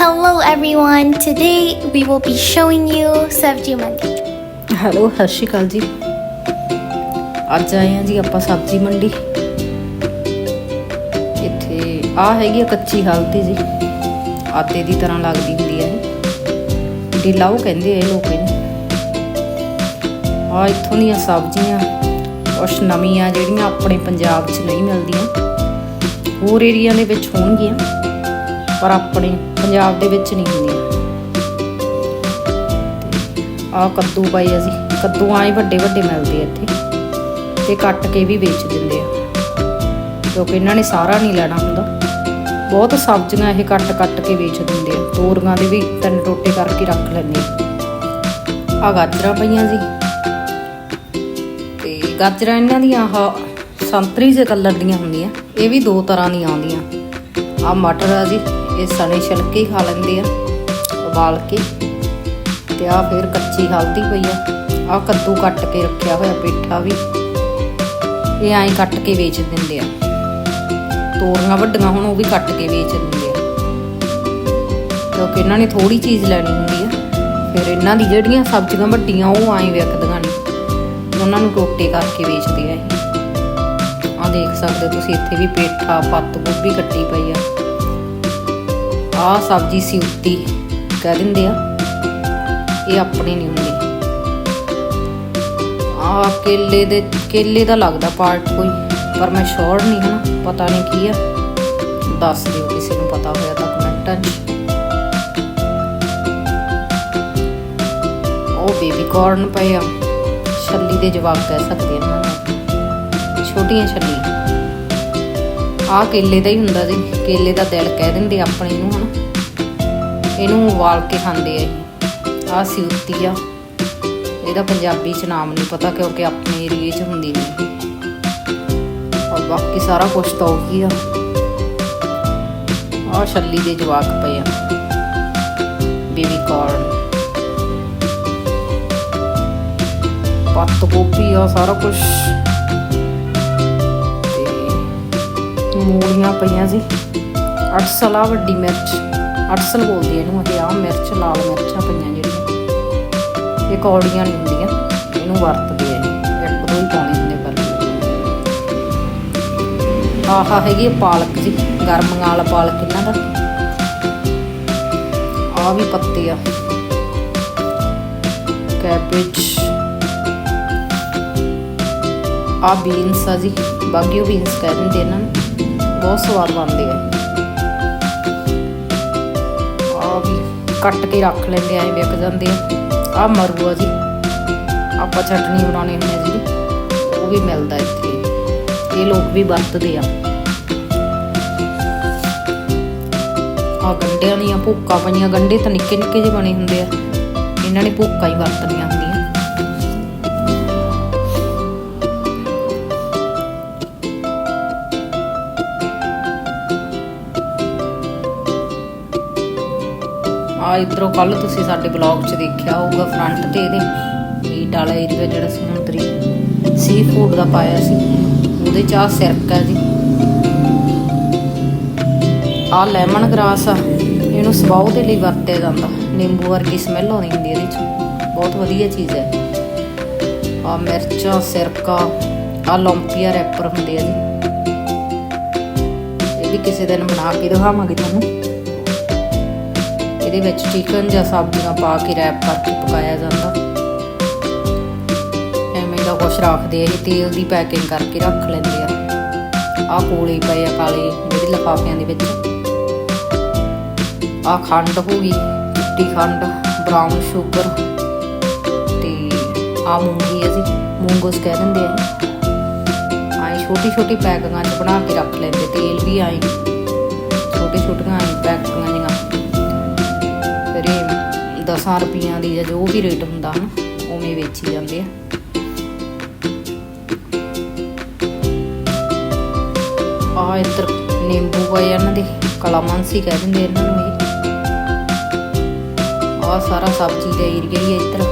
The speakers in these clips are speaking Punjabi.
Hello, everyone. Today, we will be showing you Sabji Mandi. Hello ਸਤਿ ਸ਼੍ਰੀ ਅਕਾਲ ਜੀ। ਅੱਜ ਆਏ ਹਾਂ ਜੀ ਆਪਾਂ ਸਬਜ਼ੀ ਮੰਡੀ। ਇੱਥੇ ਆ ਹੈਗੀ ਆ ਕੱਚੀ ਹਾਲਤੀ ਜੀ। ਆਟੇ ਦੀ ਤਰ੍ਹਾਂ ਲੱਗਦੀ ਹੁੰਦੀ ਹੈ ਇਹ। ਡੀਲਾਓ ਕਹਿੰਦੇ ਆ ਇਹ ਲੋਕ ਇਹਨੂੰ। ਆ ਇੱਥੋਂ ਦੀਆਂ ਸਬਜ਼ੀਆਂ, ਕੁਛ ਨਵੀਆਂ ਜਿਹੜੀਆਂ ਆਪਣੇ ਪੰਜਾਬ 'ਚ ਨਹੀਂ ਮਿਲਦੀਆਂ। ਹੋਰ ਏਰੀਆ ਦੇ ਵਿੱਚ ਹੋਣਗੀਆਂ। ਪਰ ਆਪਣੇ ਪੰਜਾਬ ਦੇ ਵਿੱਚ ਨਹੀਂ ਹੁੰਦੀਆਂ ਆ ਕੱਦੂ ਪਾਈ ਅਸੀਂ ਕੱਦੂ ਆਏ ਵੱਡੇ ਵੱਡੇ ਮਿਲਦੇ ਇੱਥੇ। ਤੇ ਕੱਟ ਕੇ ਵੀ ਵੇਚ ਦਿੰਦੇ ਆ। ਕਿਉਂਕਿ ਇਹਨਾਂ ਨੇ ਸਾਰਾ ਨਹੀਂ ਲੈਣਾ ਹੁੰਦਾ। ਬਹੁਤ ਸਬਜ਼ੀਆਂ ਇਹ ਕੱਟ ਕੱਟ ਕੇ ਵੇਚ ਦਿੰਦੇ ਆ। ਤੋਰੀਆਂ ਦੇ ਵੀ ਤਿੰਨ ਟੋਟੇ ਕਰਕੇ ਰੱਖ ਲੈਂਦੇ ਆ। ਆ ਗਾਜਰਾਂ ਪਈਆਂ ਜੀ ਤੇ ਗਾਜਰਾਂ ਇਹਨਾਂ ਦੀਆਂ ਆਹ ਸੰਤਰੀ ਜੇ ਕਲਰ ਦੀਆਂ ਹੁੰਦੀਆਂ। ਇਹ ਵੀ ਦੋ ਤਰ੍ਹਾਂ ਦੀਆਂ ਆਉਂਦੀਆਂ। ਆ ਮਟਰ ਆ ਜੀ ਇਹ ਸਣੇ ਛਿਲਕੇ ਖਾ ਲੈਂਦੇ ਆ, ਉਬਾਲ ਕੇ ਤੇ ਆ ਫਿਰ ਕੱਚੀ ਹਲਦੀ ਪਈ ਆ। ਆ ਕੱਦੂ ਕੱਟ ਕੇ ਰੱਖਿਆ ਹੋਇਆ ਪੇਠਾ ਵੀ। ਇਹ ਐਂ ਕੱਟ ਕੇ ਵੇਚ ਦਿੰਦੇ ਆ। ਤੋਰੀਆਂ ਵੱਡੀਆਂ ਹੁਣ ਉਹ ਵੀ ਕੱਟ ਕੇ ਵੇਚ ਦਿੰਦੇ ਆ। ਕਿਉਂਕਿ ਇਹਨਾਂ ਨੇ ਥੋੜੀ ਚੀਜ਼ ਲੈਣੀ ਹੁੰਦੀ ਆ। ਫਿਰ ਇਹਨਾਂ ਦੀ ਜਿਹੜੀਆਂ ਸਬਜ਼ੀਆਂ ਵੱਡੀਆਂ ਉਹ ਐਂ ਵਿਕਦੀਆਂ ਨੇ। ਉਹਨਾਂ ਨੂੰ ਟੋਟੇ ਕਰਕੇ ਵੇਚਦੇ ਆ ਇਹ। ਆ ਦੇਖ ਸਕਦੇ ਹੋ ਤੁਸੀਂ, ਇੱਥੇ ਵੀ ਪੇਠਾ, ਪੱਤ ਗੋਭੀ ਕੱਟੀ ਪਈ ਆ। ਆ ਸਬਜ਼ੀ ਸਿਉਤੀ ਕਹਿ ਦਿੰਦੇ ਆ। ਇਹ ਆਪਣੇ ਨਹੀਂ ਹੁੰਦੇ। ਆ ਕੇਲੇ ਦੇ, ਕੇਲੇ ਦਾ ਲੱਗਦਾ ਪਾਰਟ ਕੋਈ, ਪਰ ਮੈਂ ਸ਼ੋਰ ਨਹੀਂ ਹਾਂ ਪਤਾ ਨਹੀਂ ਕੀ ਆ। ਦੱਸ ਦਿਓ ਕਿਸੇ ਨੂੰ ਪਤਾ ਹੋਇਆ ਤਾਂ ਕਮੈਂਟਾਂ 'ਚ ਉਹ ਬੇਬੀ ਕਾਰਨ ਪਏ ਆ। ਛੱਲੀ ਦੇ ਜਵਾਬ ਕਹਿ ਸਕਦੇ ਇਹਨਾਂ ਨੂੰ। ਛੋਟੀਆਂ ਛੱਲੀਆਂ। ਆਹ ਕੇਲੇ ਦਾ ਹੀ ਹੁੰਦਾ ਜੀ। ਕੇਲੇ ਦਾ ਦਿਲ ਕਹਿ ਦਿੰਦੇ ਆਪਣੇ ਨੂੰ, ਹਨਾ। ਇਹਨੂੰ ਉਬਾਲ ਕੇ ਖਾਂਦੇ ਆ ਇਹ। ਆ ਸਿਉਤੀ ਆ। ਇਹਦਾ ਪੰਜਾਬੀ ਚ ਨਾਮ ਨਹੀਂ ਪਤਾ ਕਿਉਂਕਿ ਆਪਣੇ ਏਰੀਏ ਚ ਹੁੰਦੀ ਨਹੀਂ ਔਰ ਬਾਕੀ ਸਾਰਾ ਕੁਝ ਤਾਂ ਉਹੀ ਆ। ਆ ਛੱਲੀ ਦੇ ਜਵਾਕ ਪਏ ਆ। ਬੇਬੀ ਕਾਰਨ। ਪੱਤ ਗੋਭੀ ਆ, ਸਾਰਾ ਕੁਝ ਮੂਲੀਆਂ ਪਈਆਂ ਸੀ ਅੜਸਲ ਆ ਵੱਡੀ ਮਿਰਚ ਅੜਸਲ ਬੋਲਦੇ ਆ ਇਹਨੂੰ ਇਹ ਆ ਮਿਰਚ, ਲਾਲ ਮਿਰਚਾਂ ਪਈਆਂ ਜਿਹੜੀਆਂ। ਇਹ ਕੌੜੀਆਂ ਨਹੀਂ ਹੁੰਦੀਆਂ, ਇਹਨੂੰ ਵਰਤਦੇ ਆ ਇੱਕ ਦੋ ਹੀ ਪਾਉਣੇ ਹੁੰਦੇ ਪਰ। ਆਹ ਹੈਗੀ ਆ ਪਾਲਕ ਜੀ, ਗਰਮ ਵਾਲਾ ਪਾਲਕ ਇਹਨਾਂ ਦਾ। ਆ ਵੀ ਪੱਤੇ ਆ। ਕੈਬੇਜ। ਆ ਬੀਨਸ ਆ ਜੀ, ਬਾਗੀਓ ਬੀਨਸ ਕਹਿ ਦਿੰਦੇ ਇਹਨਾਂ ਨੂੰ। ਬਹੁਤ ਸਵਾਦ ਬਣਦੇ ਆ ਆ ਵੀ ਕੱਟ ਕੇ ਰੱਖ ਲੈਂਦੇ ਆ ਵਿਕ ਜਾਂਦੇ ਆ ਆ ਮਰੂ ਜੀ, ਆਪਾਂ ਚਟਨੀ ਬਣਾਉਣੀ ਹੁੰਦੀ ਆ ਜਿਹੜੀ, ਉਹ ਵੀ ਮਿਲਦਾ ਇੱਥੇ। ਇਹ ਲੋਕ ਵੀ ਵਰਤਦੇ ਆ। ਆ ਗੰਡਿਆਂ ਦੀਆਂ ਭੁੱਕਾਂ ਪਈਆਂ ਗੰਡੇ ਤਾਂ ਨਿੱਕੇ ਨਿੱਕੇ ਜਿਹੇ ਬਣੇ ਹੁੰਦੇ ਆ। ਇਹਨਾਂ ਨੇ ਭੁੱਕਾਂ ਹੀ ਵਰਤਣੀਆਂ ਹੁੰਦੀਆਂ। ਇਧਰੋਂ ਕੱਲ ਤੁਸੀਂ ਸਾਡੇ ਬਲੌਗ 'ਚ ਦੇਖਿਆ ਹੋਊਗਾ ਫਰੰਟ ਤੇ ਇਹਦੇ ਮੀਟ ਵਾਲਾ ਏਰੀਆ ਜਿਹੜਾ ਸਮੁੰਦਰੀ ਸੀ ਫੂਡ ਦਾ ਪਾਇਆ ਸੀ। ਉਹਦੇ 'ਚ ਆ ਸਿਰਕਾ ਜੀ। ਆ ਲੈਮਨ ਗ੍ਰਾਸ ਆ। ਇਹਨੂੰ ਸਵਾਉ ਦੇ ਲਈ ਵਰਤਿਆ ਜਾਂਦਾ। ਨਿੰਬੂ ਵਰਗੀ ਸਮੈਲ ਆਉਂਦੀ ਹੁੰਦੀ ਇਹਦੇ 'ਚ। ਬਹੁਤ ਵਧੀਆ ਚੀਜ਼ ਹੈ। ਆ ਮਿਰਚਾਂ ਸਿਰਕਾ ਆ ਲੰਪੀਆ ਰੈਪਰ ਹੁੰਦੇ ਆ ਜੀ। ਇਹ ਵੀ ਕਿਸੇ ਦਿਨ ਬਣਾ ਕੇ ਦਿਖਾਵਾਂਗੇ ਤੁਹਾਨੂੰ। ਇਹਦੇ ਵਿੱਚ ਚਿਕਨ ਜਾਂ ਸਬਜ਼ੀਆਂ ਪਾ ਕੇ ਰੈਪ ਕਰਕੇ ਪਕਾਇਆ ਜਾਂਦਾ। ਐਵੇਂ ਦਾ ਕੁਛ ਰੱਖਦੇ ਇਹ ਤੇਲ ਦੀ ਪੈਕਿੰਗ ਕਰਕੇ ਰੱਖ ਲੈਂਦੇ ਆ। ਆ ਕੋਲੇ ਪਏ ਆ ਕਾਲੇ, ਜਿਹੜੇ ਲਫਾਫਿਆਂ ਦੇ ਵਿੱਚ। ਆ ਖੰਡ ਹੋ ਗਈ ਚਿੱਟੀ ਖੰਡ ਬਰਾਊਨ ਸ਼ੂਗਰ ਤੇ ਆ ਮੂੰਗੀ ਆ ਜੀ, ਮੂੰਗੋਸ ਕਹਿ ਦਿੰਦੇ ਆ। ਆਈ ਛੋਟੀ ਛੋਟੀ ਪੈਕਿੰਗਾਂ 'ਚ ਬਣਾ ਕੇ ਰੱਖ ਲੈਂਦੇ, ਤੇਲ ਵੀ ਆਏ। ਛੋਟੇ ਛੋਟੀਆਂ ਆਈ 10 ਰੁਪਈਆਂ ਦੀ ਜਾਂ ਜੋ ਵੀ ਰੇਟ ਹੁੰਦਾ ਹਨ, ਉਵੇਂ ਵੇਚੀ ਜਾਂਦੇ ਆ। ਆ ਇੱਧਰ ਨਿੰਬੂ ਪਏ ਇਹਨਾਂ ਦੇ ਕਲਾਮਾਂਸੀ ਕਹਿ ਦਿੰਦੇ ਇਹਨਾਂ ਨੂੰ ਇਹ। ਆ ਸਾਰਾ ਸਬਜ਼ੀ ਦਾ ਏਰੀਆ ਹੀ ਹੈ ਇੱਧਰ।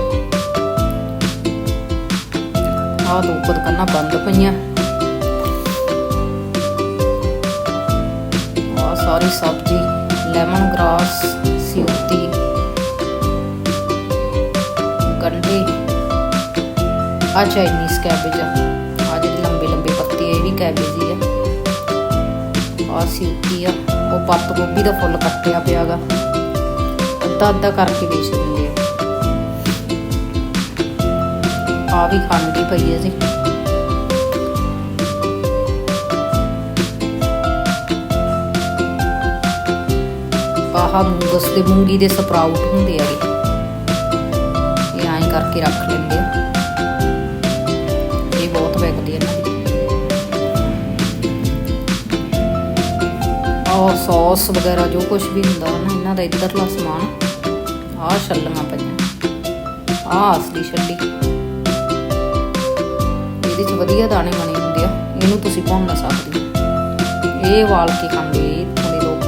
ਆ ਦੋ ਦੁਕਾਨਾਂ ਬੰਦ ਪਈਆਂ। ਆ ਸਾਰੀ ਸਬਜ਼ੀ, ਲੈਮਨ ਗ੍ਰਾਸ। ਆ ਚਾਈਨੀਜ਼ ਕੈਬੇਜ ਆ। ਆ ਜਿਹੜੇ ਲੰਬੇ ਲੰਬੇ ਪੱਤੇ ਆ, ਇਹ ਵੀ ਕੈਬੇਜ ਹੀ ਆ। ਆ ਸਿਉਕੀ ਆ, ਉਹ ਪੱਤ ਗੋਭੀ ਦਾ ਫੁੱਲ ਕੱਟਿਆ ਪਿਆਗਾ ਅੱਧਾ ਅੱਧਾ ਕਰਕੇ ਵੇਚ ਦਿੰਦੇ ਆ। ਆ ਵੀ ਖਾਂਡੀ ਪਈ ਹੈ ਜੀ। ਆਹ ਮੂੰਗਸ ਤੇ ਮੂੰਗੀ ਦੇ ਸਪਰਾਊਟ ਹੁੰਦੇ ਆ ਇਹ ਐਂ ਕਰਕੇ ਰੱਖ ਲੈਂਦੇ ਔਰ ਸੌਸ ਵਗੈਰਾ ਜੋ ਕੁਝ ਵੀ ਹੁੰਦਾ ਨਾ, ਇਹਨਾਂ ਦਾ ਇੱਧਰਲਾ ਸਮਾਨ ਆਹ ਛੱਲੀਆਂ ਪਈਆਂ। ਆਹ ਅਸਲੀ ਛੱਲੀ। ਇਹਦੇ ਚ ਵਧੀਆ ਦਾਣੇ ਬਣੇ ਹੁੰਦੇ ਆ, ਇਹਨੂੰ ਤੁਸੀਂ ਭੁੰਨ ਸਕਦੇ ਇਹ ਵਾਲ ਕੇ ਖਾਂਦੇ ਇੱਥੋਂ ਦੇ ਲੋਕ।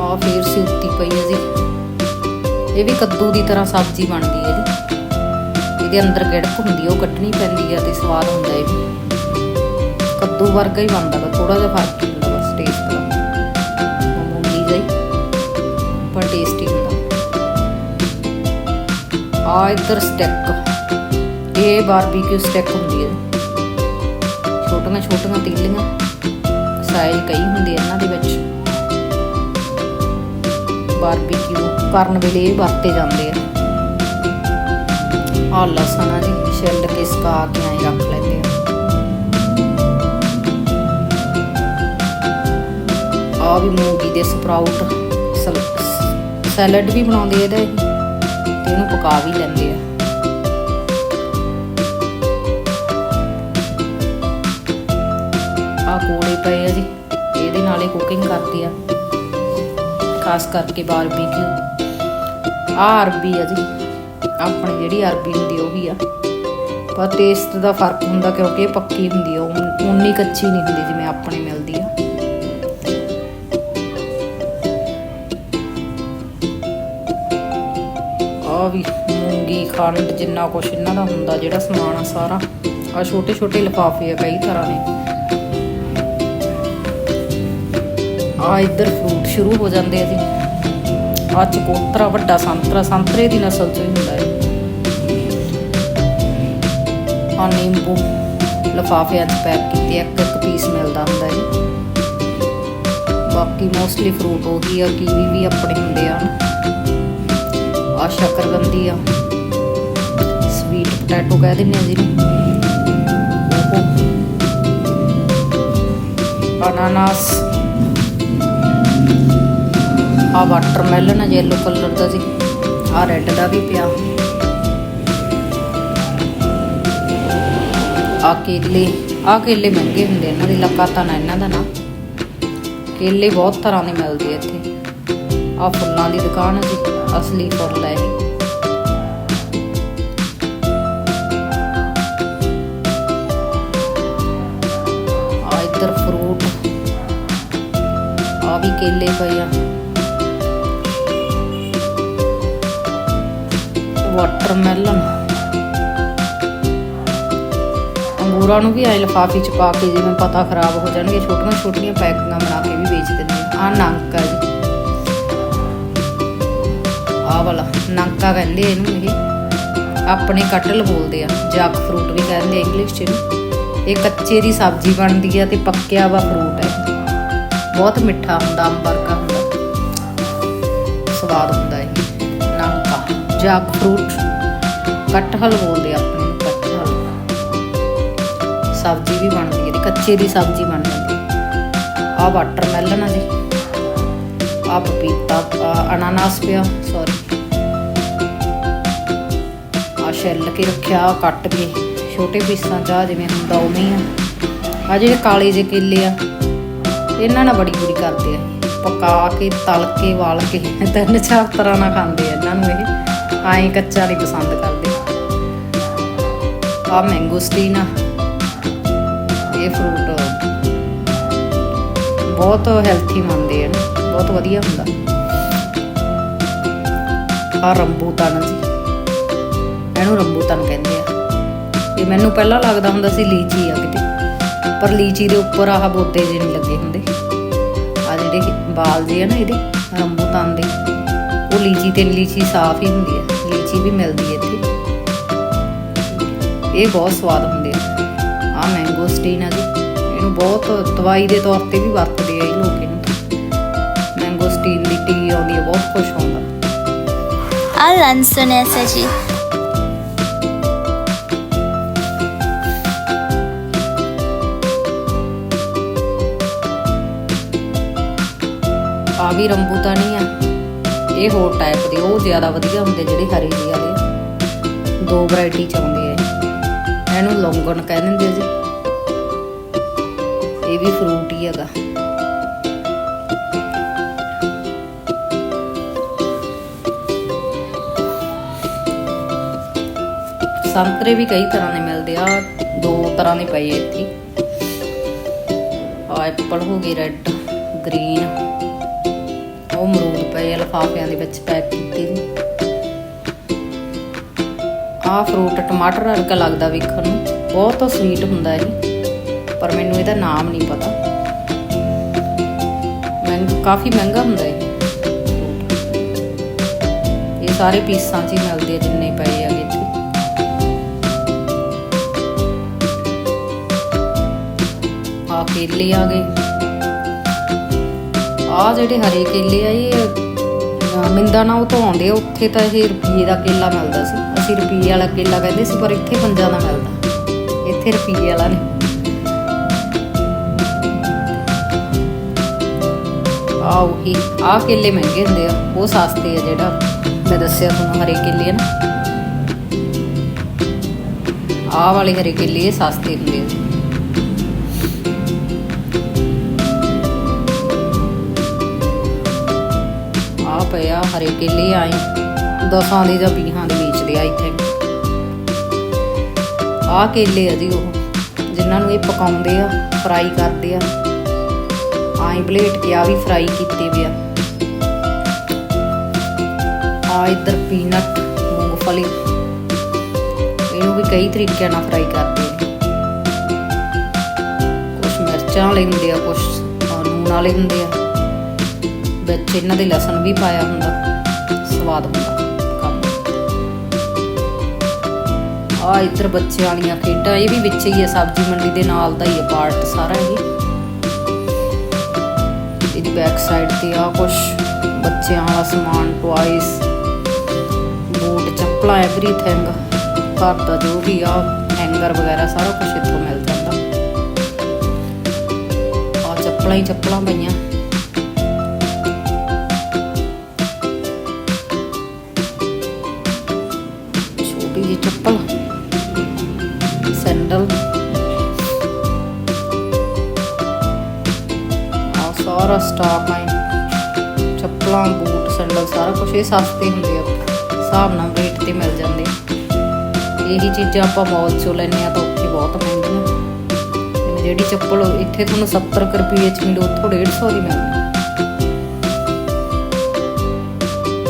ਆ ਫੇਰ ਸਿਉਤੀ ਪਈ ਹੈ ਜੀ। ਇਹ ਵੀ ਕੱਦੂ ਦੀ ਤਰ੍ਹਾਂ ਸਬਜ਼ੀ ਬਣਦੀ ਹੈ ਜੀ ਇਹਦੇ ਅੰਦਰ ਗਿੜਕ ਹੁੰਦੀ ਹੈ ਉਹ ਕੱਢਣੀ ਪੈਂਦੀ ਹੈ ਤੇ ਸਵਾਦ ਹੁੰਦਾ ਇਹ ਵੀ ਕੱਦੂ ਵਰਗਾ ਹੀ ਬਣਦਾ ਵਾ ਥੋੜਾ ਜਿਹਾ ਫ਼ਰਕ ਹੀ ਹੁੰਦਾ ਬਸ ਟੇਸਟ ਦਾ। ਮਾਮੂਲੀ ਜਿਹਾ ਪਰ ਟੇਸਟੀ ਹੁੰਦਾ। ਆ ਇੱਧਰ ਸਟੈਕ ਇਹ ਬਾਰਬੀਕਿਊ ਸਟੈਕ ਹੁੰਦੀ ਹੈ ਛੋਟੀਆਂ ਛੋਟੀਆਂ ਤੀਲੀਆਂ ਸਾਈਜ਼ ਕਈ ਹੁੰਦੇ ਆ ਇਹਨਾਂ ਦੇ ਵਿੱਚ। ਬਾਰਬੀਕਿਊ ਕਰਨ ਵੇਲੇ ਇਹ ਵਰਤੇ ਜਾਂਦੇ ਆ ਲਸਣ ਆ ਜੀ ਛਿੱਲ ਕੇ ਸੁਕਾ ਕੇ ਐਂ ਰੱਖ ਲੈਂਦੇ ਆ। ਆ ਵੀ ਮੂੰਗੀ ਦੇ ਸਪਰਾਊਟ ਸੈਲਡ ਵੀ ਬਣਾਉਂਦੇ ਆ ਤੇ ਇਹਨੂੰ ਪਕਾ ਵੀ ਲੈਂਦੇ ਆ। ਆ ਕੋਲੇ ਪਏ ਆ ਜੀ, ਇਹਦੇ ਨਾਲ ਹੀ ਕੁਕਿੰਗ ਕਰਦੇ ਆ। ਖਾਸ ਕਰਕੇ ਬਾਰਬੀਕਿਊ। ਆ ਅਰਬੀ ਆ ਜੀ। ਆਪਣੀ ਜਿਹੜੀ ਅਰਬੀ ਹੁੰਦੀ ਉਹ ਵੀ ਆ। ਪਰ ਟੇਸਟ ਦਾ ਫ਼ਰਕ ਹੁੰਦਾ ਕਿਉਂਕਿ ਇਹ ਪੱਕੀ ਹੁੰਦੀ ਆ, ਉਨ- ਉਨੀ ਕੱਚੀ ਨਹੀਂ ਹੁੰਦੀ ਜਿਵੇਂ ਆਪਣੇ ਮਿਲਦੀ ਆ। ਆ ਵੀ ਮੂੰਗੀ, ਖੰਡ ਜਿੰਨਾ ਕੁਛ ਇਹਨਾਂ ਦਾ ਹੁੰਦਾ, ਜਿਹੜਾ ਸਮਾਨ ਆ ਸਾਰਾ। ਆ ਛੋਟੇ ਛੋਟੇ ਲਿਫਾਫੇ ਆ ਕਈ ਤਰ੍ਹਾਂ ਦੇ। ਆ ਇੱਧਰ ਫਰੂਟ ਸ਼ੁਰੂ ਹੋ ਜਾਂਦੇ ਆ ਜੀ। ਆ ਚਕੋਤਰਾ ਵੱਡਾ ਸੰਤਰਾ, ਸੰਤਰੇ ਦੀ ਨਸਲ ਚੋਂ ਹੀ ਹੁੰਦਾ ਹੈ ਨਿੰਬੂ ਲਫਾਫਿਆਂ 'ਚ ਪੈਕ ਕੀਤੇ, ਇੱਕ ਇੱਕ ਪੀਸ ਮਿਲਦਾ ਹੁੰਦਾ ਜੀ। ਬਾਕੀ ਮੋਸਟਲੀ ਫਰੂਟ ਉਹੀ ਆ ਕੀਵੀ ਵੀ ਆਪਣੇ ਹੁੰਦੇ ਆ। ਆ ਸ਼ਕਰਗੰਦੀ ਆ। ਸਵੀਟ ਪੋਟੈਟੋ ਕਹਿ ਦਿੰਦੇ ਆ ਜਿਹਨੂੰ। ਉਹ। ਅਨਾਨਾਸ ਆ ਵਾਟਰਮੈਲਨ ਆ ਯੈਲੋ ਕਲਰ ਦਾ ਜੀ। ਆ ਰੈੱਡ ਦਾ ਵੀ ਪਿਆ। ਆ ਕੇਲੇ ਆ ਕੇਲੇ ਮਹਿੰਗੇ ਹੁੰਦੇ ਇਹਨਾਂ ਦੀ ਲਕਾਤਾ ਨਾ ਇਹਨਾਂ ਦਾ ਨਾ। ਕੇਲੇ ਬਹੁਤ ਤਰ੍ਹਾਂ ਦੇ ਮਿਲਦੇ ਇੱਥੇ। ਆ ਫੁੱਲਾਂ ਦੀ ਦੁਕਾਨ ਹੈ ਜੀ, ਅਸਲੀ ਫੁੱਲ ਹੈ ਇਹ। ਇੱਧਰ ਫਰੂਟ। ਆ ਵੀ ਕੇਲੇ ਪਏ ਆ। ਵਾਟਰਮੈਲਨ। ਅੰਗੂਰਾਂ ਨੂੰ ਵੀ ਆਇ ਲਫਾਫੇ ਚ ਪਾ ਕੇ ਜਿਵੇਂ ਪਤਾ ਖਰਾਬ ਹੋ ਜਾਣਗੇ, ਛੋਟੀਆਂ ਛੋਟੀਆਂ ਪੈਕਿੰਗਾਂ ਬਣਾ ਕੇ ਵੀ ਵੇਚ ਦਿੰਦੇ ਆ ਆਹ ਨੰਕ ਆ ਜੀ। ਆਹ ਵਾਲਾ, ਨੰਕਾ ਕਹਿੰਦੇ ਇਹਨੂੰ ਇਹ। ਆਪਣੇ ਕਟਲ ਬੋਲਦੇ ਆ ਜੈਕ ਫਰੂਟ ਵੀ ਕਹਿੰਦੇ ਆ ਇੰਗਲਿਸ਼ ਚ ਇਹ ਕੱਚੇ ਦੀ ਸਬਜ਼ੀ ਬਣਦੀ ਆ ਤੇ ਪੱਕਿਆ ਵਾ ਫਰੂਟ ਹੈ ਬਹੁਤ ਮਿੱਠਾ ਹੁੰਦਾ ਅੰਬ ਵਰਗਾ ਹੁੰਦਾ। ਸਵਾਦ ਹੁੰਦਾ ਇਹ। ਨੰਕਾ ਜੈਕ ਫਰੂਟ ਕਟਹਲ ਬੋਲਦੇ ਆ ਆਪਣੇ। ਸਬਜ਼ੀ ਵੀ ਬਣਦੀ ਹੈ ਇਹਦੀ, ਕੱਚੇ ਦੀ ਸਬਜ਼ੀ ਬਣ ਜਾਂਦੀ ਆ ਵਾਟਰਮੈਲਨ ਆ ਜੀ। ਆ ਪਪੀਤਾ, ਆਹ ਅਨਾਨਾਸ ਪਿਆ ਸੌਰੀ ਆ ਛਿੱਲ ਕੇ ਰੱਖਿਆ ਕੱਟ ਕੇ। ਛੋਟੇ ਪੀਸਾਂ ਚ ਆਹ ਜਿਵੇਂ ਹੁੰਦਾ ਉਵੇਂ ਹੀ ਆ। ਆ ਜਿਹੜੇ ਕਾਲੇ ਜੇ ਕੇਲੇ ਆ, ਇਹਨਾਂ ਨਾਲ ਬੜੀ ਬੁਰੀ ਕਰਦੇ ਆ ਪਕਾ ਕੇ, ਤਲ ਕੇ, ਵਾਲ ਕੇ, ਤਿੰਨ ਚਾਰ ਤਰ੍ਹਾਂ ਨਾਲ ਖਾਂਦੇ ਆ ਇਹਨਾਂ ਨੂੰ ਇਹ। ਆਏ ਕੱਚਾ ਨਹੀਂ ਪਸੰਦ ਕਰਦੇ। ਆ ਮੈਂਗੋਸਟੀਨ ਆ। ਇਹ ਫਰੂਟ ਬਹੁਤ ਹੈਲਥੀ ਮੰਨਦੇ ਆ ਨਾ ਬਹੁਤ ਵਧੀਆ ਹੁੰਦਾ। ਆ ਰੰਬੂਟਨ ਜੀ, ਇਹਨੂੰ ਰੰਬੂਟਨ ਕਹਿੰਦੇ ਆ। ਇਹ ਮੈਨੂੰ ਪਹਿਲਾਂ ਲੱਗਦਾ ਹੁੰਦਾ ਸੀ ਲੀਚੀ ਆ ਕਿਤੇ, ਪਰ ਲੀਚੀ ਦੇ ਉੱਪਰ ਆਹ ਬੋਤੇ ਜਿਹੇ ਨਹੀਂ ਲੱਗੇ ਹੁੰਦੇ। ਆ ਜਿਹੜੇ ਬਾਲ ਜੇ ਆ ਨਾ ਇਹਦੇ ਰੰਬੂਟਨ ਦੇ, ਉਹ ਲੀਚੀ ਤੇ ਲੀਚੀ ਸਾਫ਼ ਹੀ ਹੁੰਦੀ ਹੈ ਲੀਚੀ ਵੀ ਮਿਲਦੀ ਹੈ ਇੱਥੇ। ਇਹ ਬਹੁਤ ਸਵਾਦ ਹੁੰਦਾ ਆ ਆ ਮੈਂਗੋ ਸਟੀਨ ਆ ਜੀ। ਇਹਨੂੰ ਬਹੁਤ ਦਵਾਈ ਦੇ ਤੌਰ ਤੇ ਵੀ ਵਰਤਦੇ ਆ ਇਹ ਲੋਕ ਇਹਨੂੰ। ਮੈਂਗੋ ਸਟੀਨ ਦੀ ਟੀ ਆਉਂਦੀ ਹੈ ਬਹੁਤ ਖੁਸ਼ ਹੁੰਦਾ। Alan Sunesa ji. ਆ ਵੀ ਰੰਬੂਟਾਨੀ ਆ। ਇਹ ਹੋਰ ਟਾਈਪ ਦੇ ਉਹ ਜ਼ਿਆਦਾ ਵਧੀਆ ਹੁੰਦੇ ਜਿਹੜੇ ਹਰੇ ਜਿਹੇ ਵਾਲੇ। ਦੋ ਵੈਰਾਈਟੀ ਚ ਆਉਂਦੇ ਆ। ਇਹਨੂੰ ਲੌਂਗਣ ਕਹਿ ਦਿੰਦੇ ਜੀ। ਇਹ ਵੀ ਫਰੂਟ ਹੀ ਹੈਗਾ। ਸੰਤਰੇ ਵੀ ਕਈ ਤਰ੍ਹਾਂ ਦੇ ਮਿਲਦੇ ਆ, ਦੋ ਤਰ੍ਹਾਂ ਦੇ ਪਏ ਇੱਥੇ। ਆ ਐਪਲ ਹੋ ਗਏ ਰੈੱਡ, ਗ੍ਰੀਨ। ਉਹ ਮਰੂਦ ਪਏ ਆ, ਲਿਫਾਫਿਆਂ ਦੇ ਵਿੱਚ ਪੈਕ ਕੀਤੇ ਨੇ। ਆਹ ਫਰੂਟ ਟਮਾਟਰ ਵਰਗਾ ਲੱਗਦਾ ਵੇਖਣ ਨੂੰ ਬਹੁਤ ਸਵੀਟ ਹੁੰਦਾ ਇਹ। ਪਰ ਮੈਨੂੰ ਇਹਦਾ ਨਾਮ ਨਹੀਂ ਪਤਾ। ਮਹਿੰਗਾ ਕਾਫੀ ਮਹਿੰਗਾ ਹੁੰਦਾ ਇਹ। ਇਹ ਸਾਰੇ ਪੀਸਾਂ 'ਚ ਹੀ ਮਿਲਦੇ ਆ ਜਿੰਨੇ ਪਏ ਹੈਗੇ ਇੱਥੇ ਆ ਕੇਲੇ ਆ ਗਏ। ਆ ਜਿਹੜੇ ਹਰੇ ਕੇਲੇ ਆ ਇਹ ਅਹ, ਨਾ ਉਹ ਤੋਂ ਆਉਂਦੇ ਆ ਉੱਥੇ ਤਾਂ ਇਹ ਰੁਪਈਏ ਦਾ ਕੇਲਾ ਮਿਲਦਾ ਸੀ। ਅਸੀਂ ਰੁਪਈਏ ਵਾਲਾ ਕੇਲਾ ਕਹਿੰਦੇ ਸੀ, ਪਰ ਇੱਥੇ ਪੰਜਾਂ ਦਾ ਮਿਲਦਾ। ਇੱਥੇ ਰੁਪਈਏ ਵਾਲਾ ਨਹੀਂ। ਆ ਉਹੀ ਆ ਕੇਲੇ ਮਹਿੰਗੇ ਹੁੰਦੇ ਆ, ਉਹ ਸਸਤੇ ਆ ਜਿਹੜਾ ਮੈਂ ਦੱਸਿਆ ਤੁਹਾਨੂੰ ਹਰੇ ਕੇਲੇ ਨਾ। ਆਹ ਵਾਲੇ ਹਰੇ ਕੇਲੇ ਸਸਤੇ ਹੁੰਦੇ ਆ। ਆ ਪਿਆ ਹਰੇ ਕੇਲੇ, ਆਏ ਦਸਾਂ ਦੇ ਜਾਂ ਵੀਹਾਂ ਦੇ ਵੇਚਦੇ ਆ ਇੱਥੇ। ਆ ਕੇਲੇ ਆ ਜੀ ਉਹ, ਜਿਨ੍ਹਾਂ ਨੂੰ ਇਹ ਪਕਾਉਂਦੇ ਆ, ਫਰਾਈ ਕਰਦੇ ਆ। ਆਈ ਬਲੇਟ ਕੇ ਆ ਵੀ ਫਰਾਈ ਕੀਤੇ ਵੀ ਆ। ਆ ਇੱਧਰ ਪੀਨਟ, ਮੂੰਗਫਲੀ। ਇਹਨੂੰ ਵੀ ਕਈ ਤਰੀਕਿਆਂ ਨਾਲ ਫਰਾਈ ਕਰਦੇ ਆ। ਕੁਝ ਮਿਰਚਾਂ ਵਾਲੇ ਹੁੰਦੇ ਆ ਕੁਝ ਨੂਨ ਵਾਲੇ ਹੁੰਦੇ ਆ। ਵਿੱਚ ਇਹਨਾਂ ਦੇ ਲਸਣ ਵੀ ਪਾਇਆ ਹੁੰਦਾ, ਸਵਾਦ ਹੁੰਦਾ। ਆ ਇੱਧਰ ਬੱਚੇ ਵਾਲੀਆਂ ਖੇਡਾਂ, ਇਹ ਵੀ ਵਿੱਚ ਹੀ ਹੈ ਸਬਜ਼ੀ ਮੰਡੀ ਦੇ ਨਾਲ ਦਾ ਹੀ ਹੈ ਪਾਰਟ ਸਾਰਾ ਇਹ ਇਹਦੀ ਬੈਕ ਸਾਈਡ ਤੇ ਆ ਕੁਝ ਬੱਚਿਆਂ ਵਾਲਾ ਸਮਾਨ ਟੁਆਇਸ ਬੂਟ, ਚੱਪਲਾਂ ਐਵਰੀਥਿੰਗ ਘਰ ਦਾ ਜੋ ਵੀ ਆ ਹੈਂਗਰ ਵਗੈਰਾ ਸਾਰਾ ਕੁਝ ਇੱਥੋਂ ਮਿਲ ਜਾਂਦਾ। ਆ ਚੱਪਲਾਂ ਹੀ ਚੱਪਲਾਂ ਪਈਆਂ। ਸਾਰਾ ਸਟਾਕ ਹੈ ਚੱਪਲਾਂ, ਬੂਟ ਸੈਂਡਲ ਸਾਰਾ ਕੁਝ ਇਹ ਸਸਤੇ ਹੁੰਦੇ ਆ। ਹਿਸਾਬ ਨਾਲ ਰੇਟ ਤੇ ਮਿਲ ਜਾਂਦੇ ਇਹੀ ਚੀਜ਼ਾਂ ਆਪਾਂ ਮਾਲ ਚੋਂ ਲੈਂਦੇ ਆ ਤਾਂ ਉੱਥੇ ਬਹੁਤ ਮਹਿੰਗੀਆਂ ਜਿਹੜੀ ਚੱਪਲ, ਇੱਥੇ ਤੁਹਾਨੂੰ 70 ਕੁ ਰੁਪਏ ਚ ਮਿਲੂ, ਉੱਥੋਂ 150 ਦੀ ਮਿਲਦੀ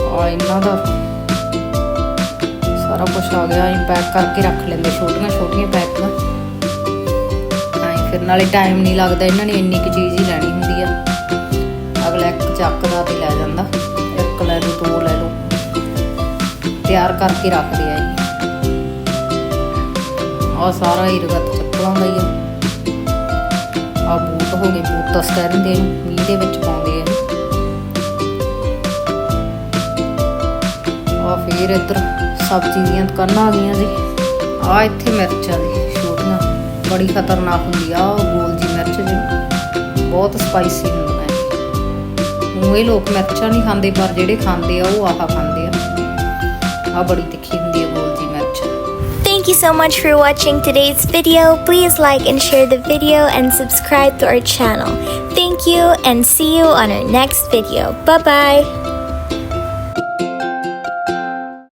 ਆ। ਇਹਨਾਂ ਦਾ। ਸਾਰਾ ਕੁਝ ਆ ਗਿਆ, ਅਸੀਂ ਪੈਕ ਕਰਕੇ ਰੱਖ ਲੈਂਦੇ, ਛੋਟੀਆਂ ਛੋਟੀਆਂ ਪੈਕਾਂ ਐਂ ਫਿਰ ਨਾਲੇ ਟਾਈਮ ਨਹੀਂ ਲੱਗਦਾ, ਇਹਨਾਂ ਨੇ ਇੰਨੀ ਕੁ ਚੀਜ਼ ਹੀ ਲੈਣੀ ਹੁੰਦੀ ਆ। ਅਗਲਾ ਇੱਕ ਚੱਕਦਾ ਤੇ ਲੈ ਜਾਂਦਾ। ਇੱਕ ਲੈ ਲਓ, ਦੋ ਲੈ ਲਓ। ਤਿਆਰ ਕਰਕੇ ਰੱਖਦੇ ਆ ਇਹ ਆ ਸਾਰਾ ਹੀ ਰਗਤ ਚੱਪਲਾਂ ਦਾ ਹੀ ਆ। ਬੂਟ ਹੋ ਗਏ, ਬੂਟ ਤਾਂ ਕਹਿੰਦੇ ਨੇ ਮੀਂਹ ਦੇ ਵਿੱਚ ਪਾਉਂਦੇ ਆ। ਆ ਫੇਰ ਇੱਧਰ ਸਬਜ਼ੀ ਦੀਆਂ ਦੁਕਾਨਾਂ ਆ ਗਈਆਂ ਜੀ। ਆ ਇੱਥੇ ਮਿਰਚਾਂ ਦੀ ਛੋਟੀਆਂ। ਬੜੀ ਖਤਰਨਾਕ ਹੁੰਦੀ ਆ ਗੋਲ ਜੀ ਮਿਰਚ ਜੀ। ਬਹੁਤ ਸਪਾਈਸੀ ਹੁੰਦੀ ਹੈ ਉਹ ਇਹ ਲੋਕ ਮਿਰਚਾਂ ਨਹੀਂ ਖਾਂਦੇ ਪਰ ਜਿਹੜੇ ਖਾਂਦੇ ਆ ਉਹ ਆਹ ਖਾਂਦੇ ਆ ਆ ਬੜੀ ਤਿੱਖੀ ਹੁੰਦੀ ਆ ਗੋਲ ਜੀ ਮਿਰਚ Thank you so much for watching today's video. Please like and share the video and subscribe to our channel. Thank you and see you on our next video. Bye bye.